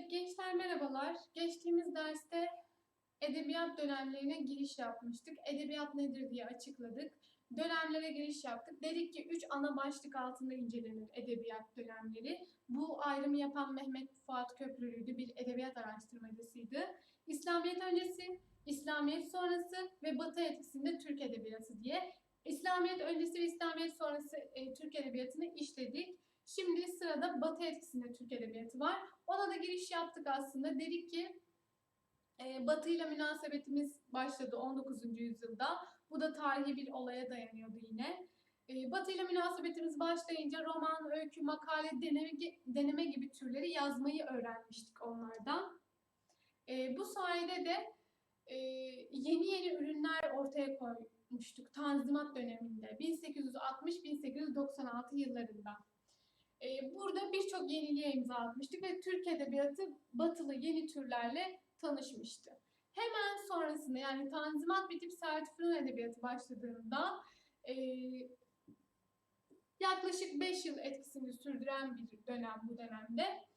Evet gençler merhabalar. Geçtiğimiz derste edebiyat dönemlerine giriş yapmıştık. Edebiyat nedir diye açıkladık. Dönemlere giriş yaptık. Dedik ki üç ana başlık altında incelenir edebiyat dönemleri. Bu ayrımı yapan Mehmet Fuat Köprülü'ydü. Bir edebiyat araştırmacısıydı. İslamiyet öncesi, İslamiyet sonrası ve Batı etkisinde Türk edebiyatı diye. İslamiyet öncesi ve İslamiyet sonrası e, Türk edebiyatını işledik. Şimdi sırada Batı etkisinde Türk edebiyatı var. Ona da giriş yaptık aslında. Dedik ki e, Batı ile münasebetimiz başladı 19. yüzyılda. Bu da tarihi bir olaya dayanıyordu yine. E, Batı ile münasebetimiz başlayınca roman, öykü, makale, deneme, deneme gibi türleri yazmayı öğrenmiştik onlardan. E, bu sayede de yeni yeni ürünler ortaya koymuştuk Tanzimat döneminde 1860-1896 yıllarında. Ee, burada birçok yeniliğe imza atmıştık ve Türk Edebiyatı batılı yeni türlerle tanışmıştı. Hemen sonrasında yani Tanzimat bitip Sert Fırın Edebiyatı başladığında e, yaklaşık 5 yıl etkisini sürdüren bir dönem bu dönemde.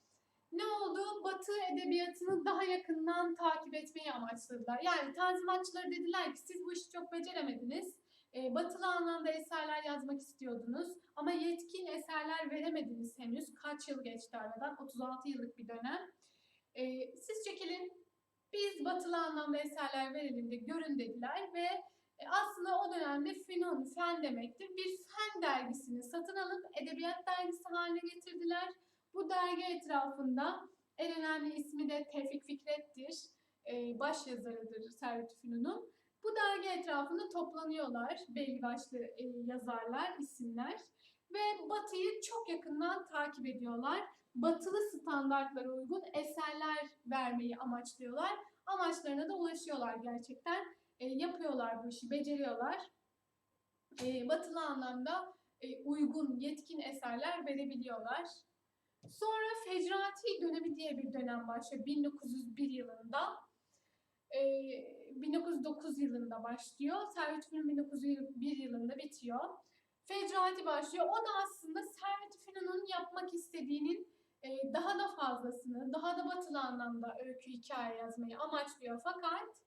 Ne oldu? Batı edebiyatını daha yakından takip etmeyi amaçladılar. Yani tanzimatçıları dediler ki siz bu işi çok beceremediniz. E, batılı anlamda eserler yazmak istiyordunuz ama yetkin eserler veremediniz henüz. Kaç yıl geçti aradan? 36 yıllık bir dönem. E, siz çekilin, biz batılı anlamda eserler verelim de görün dediler ve e, aslında o dönemde Fünun, fen demektir. Bir fen dergisini satın alıp edebiyat dergisi haline getirdiler. Bu dergi etrafında en önemli ismi de Tevfik Fikret'tir. E, baş yazarıdır Servet Fünun'un. Bu dergi etrafında toplanıyorlar belli başlı e, yazarlar, isimler ve Batı'yı çok yakından takip ediyorlar. Batılı standartlara uygun eserler vermeyi amaçlıyorlar. Amaçlarına da ulaşıyorlar gerçekten. E, yapıyorlar bu işi, beceriyorlar. E, batılı anlamda e, uygun, yetkin eserler verebiliyorlar. Sonra Fecrati dönemi diye bir dönem başlıyor 1901 yılında. 1909 e, yılında başlıyor. Servet Fünun 1901 yılında bitiyor. Fecrati başlıyor. O da aslında Servet Fünun'un yapmak istediğinin e, daha da fazlasını, daha da batılı anlamda öykü hikaye yazmayı amaçlıyor. Fakat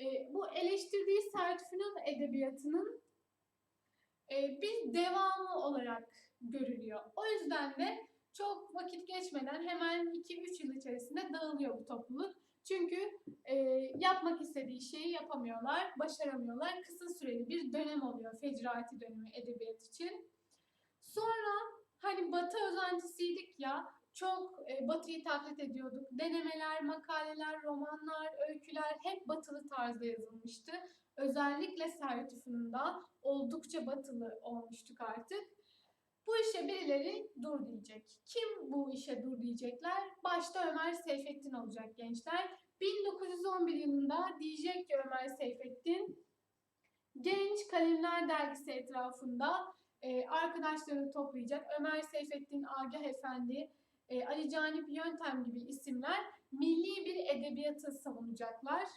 e, bu eleştirdiği Servet Fünun edebiyatının bir devamı olarak görülüyor. O yüzden de çok vakit geçmeden hemen 2-3 yıl içerisinde dağılıyor bu topluluk. Çünkü e, yapmak istediği şeyi yapamıyorlar, başaramıyorlar. Kısa süreli bir dönem oluyor Fecrati dönemi edebiyat için. Sonra hani Batı özentisiydik ya, çok e, Batı'yı taklit ediyorduk. Denemeler, makaleler, romanlar, öyküler hep batılı tarzda yazılmıştı. Özellikle Servet Üfün'ünde oldukça batılı olmuştuk artık. Bu işe birileri dur diyecek. Kim bu işe dur diyecekler? Başta Ömer Seyfettin olacak gençler. 1911 yılında diyecek ki Ömer Seyfettin, Genç Kalemler Dergisi etrafında e, arkadaşlarını toplayacak. Ömer Seyfettin, Agah Efendi, e, Ali Canip Yöntem gibi isimler milli bir edebiyatı savunacaklar.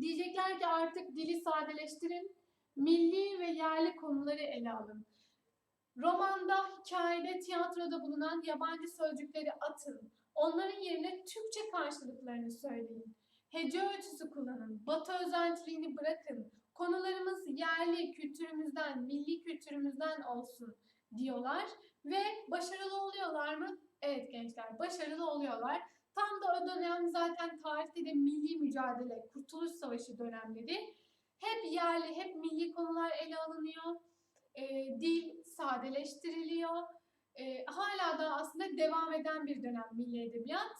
Diyecekler ki artık dili sadeleştirin, milli ve yerli konuları ele alın. Romanda, hikayede, tiyatroda bulunan yabancı sözcükleri atın. Onların yerine Türkçe karşılıklarını söyleyin. Hece ölçüsü kullanın. Batı özentiliğini bırakın. Konularımız yerli kültürümüzden, milli kültürümüzden olsun diyorlar. Ve başarılı oluyorlar mı? Evet gençler başarılı oluyorlar. Tam da o dönem zaten tarihte de milli mücadele, kurtuluş savaşı dönemleri. Hep yerli, hep milli konular ele alınıyor e, dil sadeleştiriliyor. E, hala da aslında devam eden bir dönem milli edebiyat.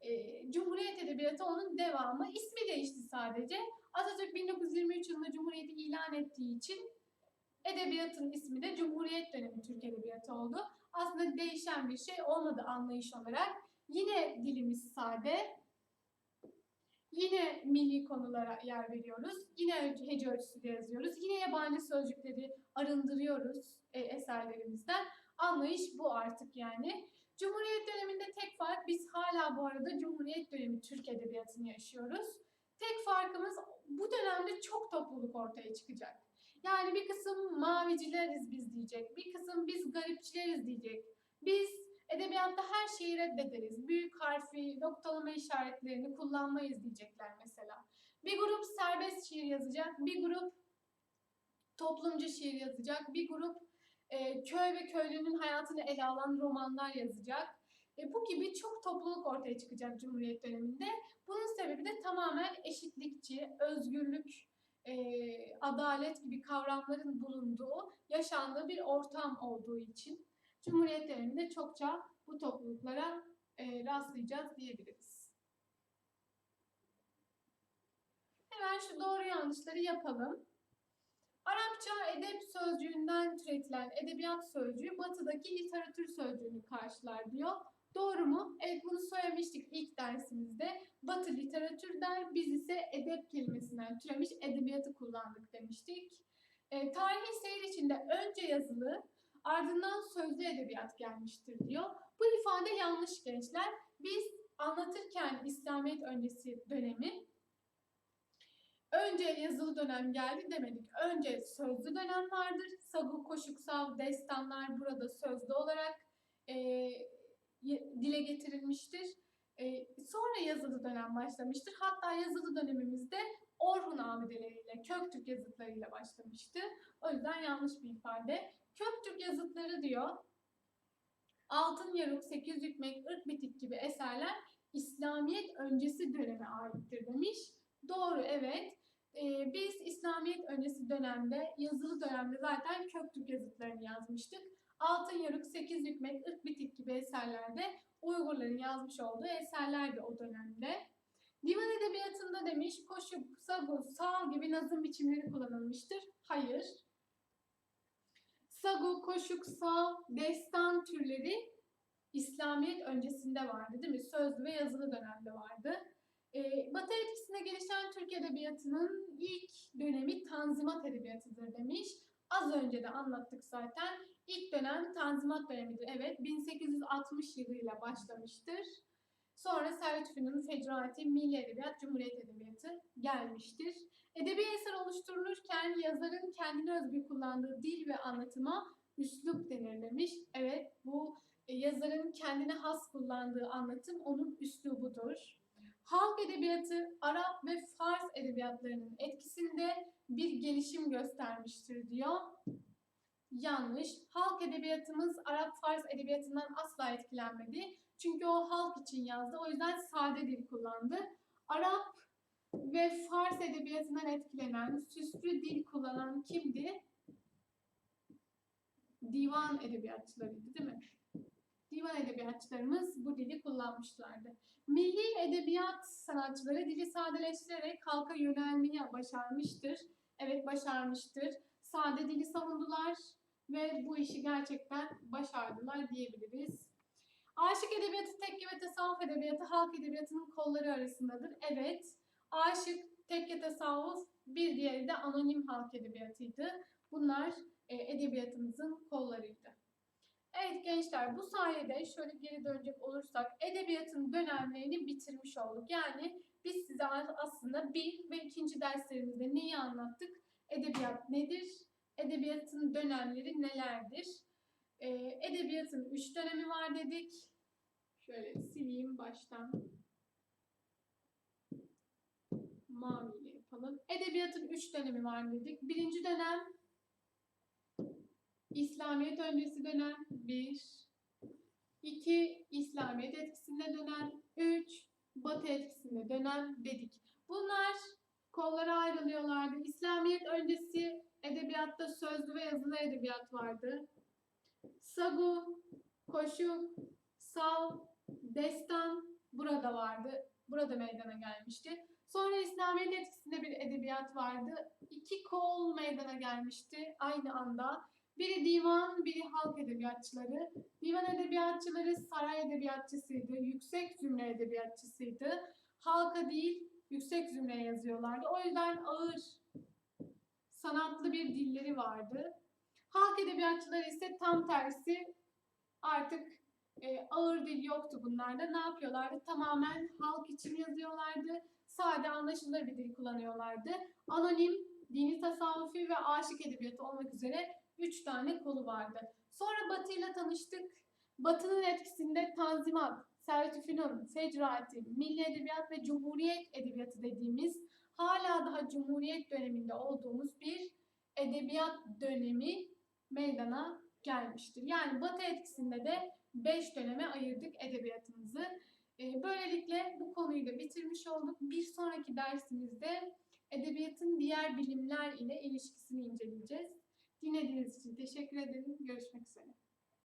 E, Cumhuriyet Edebiyatı onun devamı. İsmi değişti sadece. Atatürk 1923 yılında Cumhuriyeti ilan ettiği için edebiyatın ismi de Cumhuriyet dönemi Türk Edebiyatı oldu. Aslında değişen bir şey olmadı anlayış olarak. Yine dilimiz sade, Yine milli konulara yer veriyoruz. Yine hece ölçüsüyle yazıyoruz. Yine yabancı sözcükleri arındırıyoruz e, eserlerimizden. Anlayış bu artık yani. Cumhuriyet döneminde tek fark biz hala bu arada Cumhuriyet dönemi Türk Edebiyatı'nı yaşıyoruz. Tek farkımız bu dönemde çok topluluk ortaya çıkacak. Yani bir kısım mavicileriz biz diyecek, bir kısım biz garipçileriz diyecek. Biz Edebiyatta her şeyi reddederiz. Büyük harfi, noktalama işaretlerini kullanmayız diyecekler mesela. Bir grup serbest şiir yazacak, bir grup toplumcu şiir yazacak, bir grup e, köy ve köylünün hayatını ele alan romanlar yazacak. E, bu gibi çok topluluk ortaya çıkacak Cumhuriyet döneminde. Bunun sebebi de tamamen eşitlikçi, özgürlük, e, adalet gibi kavramların bulunduğu, yaşandığı bir ortam olduğu için Cumhuriyet döneminde çokça bu topluluklara e, rastlayacağız diyebiliriz. Hemen şu doğru yanlışları yapalım. Arapça edep sözcüğünden türetilen edebiyat sözcüğü batıdaki literatür sözcüğünü karşılar diyor. Doğru mu? Evet bunu söylemiştik ilk dersimizde. Batı literatür der, biz ise edep kelimesinden türemiş edebiyatı kullandık demiştik. E, tarihi seyir içinde önce yazılı, ardından sözlü edebiyat gelmiştir diyor. Bu ifade yanlış gençler. Biz anlatırken İslamiyet öncesi dönemi önce yazılı dönem geldi demedik. Önce sözlü dönem vardır. Sagu, koşuksal, destanlar burada sözlü olarak e, dile getirilmiştir. E, sonra yazılı dönem başlamıştır. Hatta yazılı dönemimizde Orhun abideleriyle, Köktürk yazıtlarıyla başlamıştı. O yüzden yanlış bir ifade. Köktürk yazıtları diyor. Altın Yaruk, Sekiz Hükmek, Irk Bitik gibi eserler İslamiyet öncesi döneme aittir demiş. Doğru evet. Ee, biz İslamiyet öncesi dönemde, yazılı dönemde zaten Köktürk yazıtlarını yazmıştık. Altın Yarık, Sekiz Hükmet, Irk Bitik gibi eserlerde Uygurların yazmış olduğu eserlerdi o dönemde. Divan edebiyatında demiş koşu, sagu, sağ gibi nazım biçimleri kullanılmıştır. Hayır. Sagu, koşuk, sağ, destan türleri İslamiyet öncesinde vardı değil mi? Sözlü ve yazılı dönemde vardı. Ee, Batı etkisine gelişen Türk Edebiyatı'nın ilk dönemi Tanzimat Edebiyatı'dır demiş. Az önce de anlattık zaten. İlk dönem Tanzimat dönemidir. Evet 1860 yılıyla başlamıştır. Sonra Servet Fünun'un Fecraati, Milli Edebiyat, Cumhuriyet Edebiyatı gelmiştir. Edebi eser oluşturulurken yazarın kendine özgü kullandığı dil ve anlatıma üslup denir demiş. Evet bu e, yazarın kendine has kullandığı anlatım onun üslubudur. Halk edebiyatı Arap ve Fars edebiyatlarının etkisinde bir gelişim göstermiştir diyor. Yanlış. Halk edebiyatımız Arap-Fars edebiyatından asla etkilenmedi. Çünkü o halk için yazdı. O yüzden sade dil kullandı. Arap ve Fars edebiyatından etkilenen, süslü dil kullanan kimdi? Divan edebiyatçılarıydı değil mi? Divan edebiyatçılarımız bu dili kullanmışlardı. Milli edebiyat sanatçıları dili sadeleştirerek halka yönelmeyi başarmıştır. Evet başarmıştır. Sade dili savundular ve bu işi gerçekten başardılar diyebiliriz. Aşık edebiyatı, tekke ve tasavvuf edebiyatı halk edebiyatının kolları arasındadır. Evet, aşık, tekke, tasavvuf bir diğeri de anonim halk edebiyatıydı. Bunlar e, edebiyatımızın kollarıydı. Evet gençler bu sayede şöyle geri dönecek olursak edebiyatın dönemlerini bitirmiş olduk. Yani biz size aslında bir ve ikinci derslerimizde neyi anlattık? Edebiyat nedir? Edebiyatın dönemleri nelerdir? Ee, edebiyatın üç dönemi var dedik. Şöyle sileyim baştan. Maviyle yapalım. Edebiyatın üç dönemi var dedik. Birinci dönem İslamiyet öncesi dönem 1, 2 İslamiyet etkisinde dönem 3 Batı etkisinde dönem dedik. Bunlar kollara ayrılıyorlardı. İslamiyet öncesi edebiyatta sözlü ve yazılı edebiyat vardı. Sagu, koşu, sal, destan burada vardı. Burada meydana gelmişti. Sonra İslamiyet etkisinde bir edebiyat vardı. İki kol meydana gelmişti aynı anda. Biri divan, biri halk edebiyatçıları. Divan edebiyatçıları saray edebiyatçısıydı, yüksek zümre edebiyatçısıydı. Halka değil, yüksek zümre yazıyorlardı. O yüzden ağır, sanatlı bir dilleri vardı. Halk edebiyatçıları ise tam tersi artık e, ağır dil yoktu bunlarda. Ne yapıyorlardı? Tamamen halk için yazıyorlardı. Sade anlaşılır bir dil kullanıyorlardı. Anonim, dini tasavvufi ve aşık edebiyatı olmak üzere üç tane kolu vardı. Sonra Batı ile tanıştık. Batı'nın etkisinde Tanzimat, Servet-i Fünun, Fecrati, Milli Edebiyat ve Cumhuriyet Edebiyatı dediğimiz hala daha Cumhuriyet döneminde olduğumuz bir edebiyat dönemi meydana gelmiştir. Yani Batı etkisinde de 5 döneme ayırdık edebiyatımızı. Ee, Böylelikle bu konuyu da bitirmiş olduk. Bir sonraki dersimizde edebiyatın diğer bilimler ile ilişkisini inceleyeceğiz. Dinlediğiniz için teşekkür ederim. Görüşmek üzere.